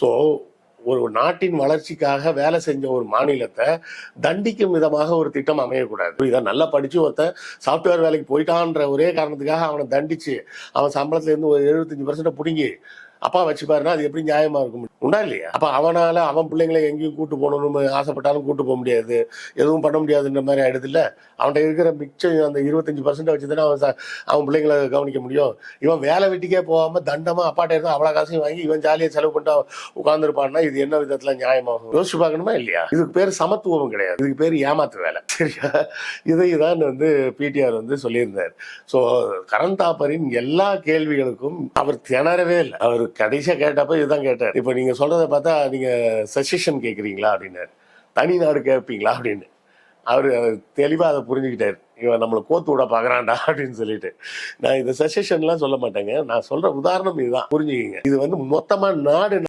So ஒரு நாட்டின் வளர்ச்சிக்காக வேலை செஞ்ச ஒரு மாநிலத்தை தண்டிக்கும் விதமாக ஒரு திட்டம் அமையக்கூடாது. இதை நல்லா படிச்சு ஒருத்தன் சாஃப்ட்வேர் வேலைக்கு போயிட்டான்ற ஒரே காரணத்துக்காக அவனை தண்டிச்சு. அவன் சம்பளத்துல இருந்து ஒரு எழுபத்தஞ்சு பர்சன்ட் பிடுங்கி அப்பா வச்சுப்பாருன்னா அது எப்படி நியாயமா இருக்கும் உண்டா இல்லையா? அப்ப அவனால அவன் பிள்ளைங்களை எங்கேயும் கூட்டு போகணும்னு ஆசைப்பட்டாலும் கூட்டு போக முடியாது. எதுவும் பண்ண முடியாதுன்ற மாதிரி ஆயிடுது இல்ல? அவன்கிட்ட இருக்கிற மிச்சம் அந்த இருபத்தஞ்சு பர்சன்ட் வச்சு தானே அவன் ச- அவன் பிள்ளைங்களை கவனிக்க முடியும். இவன் வேலை வீட்டுக்கே போகாம தண்டமா அப்பாட்ட இருந்தா அவ்வளவு காசையும் வாங்கி இவன் ஜாலியா செலவு பண்ணிட்டு உட்காந்துருப்பான்னா இது என்ன விதத்துல நியாயமாகும் யோசிச்சு பார்க்கணுமா இல்லையா? இதுக்கு பேர் சமத்துவம் கிடையாது. இதுக்கு பேர் ஏமாத்து வேலை. சரியா? இதை தான் வந்து பிடிஆர் வந்து சொல்லியிருந்தார். ஸோ கரண் தாப்பரின் எல்லா கேள்விகளுக்கும் அவர் திணறவே இல்லை. அவர் கடைசியா கேட்டப்ப இதுதான் கேட்டார். இப்போ நீங்க சொல்றதை பார்த்தா நீங்க சஜஷன் கேட்குறீங்களா அப்படின்னாரு தனி நாடு கேட்பீங்களா அப்படின்னு. அவர் தெளிவா அதை புரிஞ்சுக்கிட்டாரு. இவன் நம்மளை கோத்து விட பாக்குறான்டா அப்படின்னு சொல்லிட்டு. நான் இந்த சஜஷன்லாம் சொல்ல மாட்டேங்க. நான் சொல்ற உதாரணம் இதுதான். புரிஞ்சுக்கிங்க. இது வந்து மொத்தமா நாடு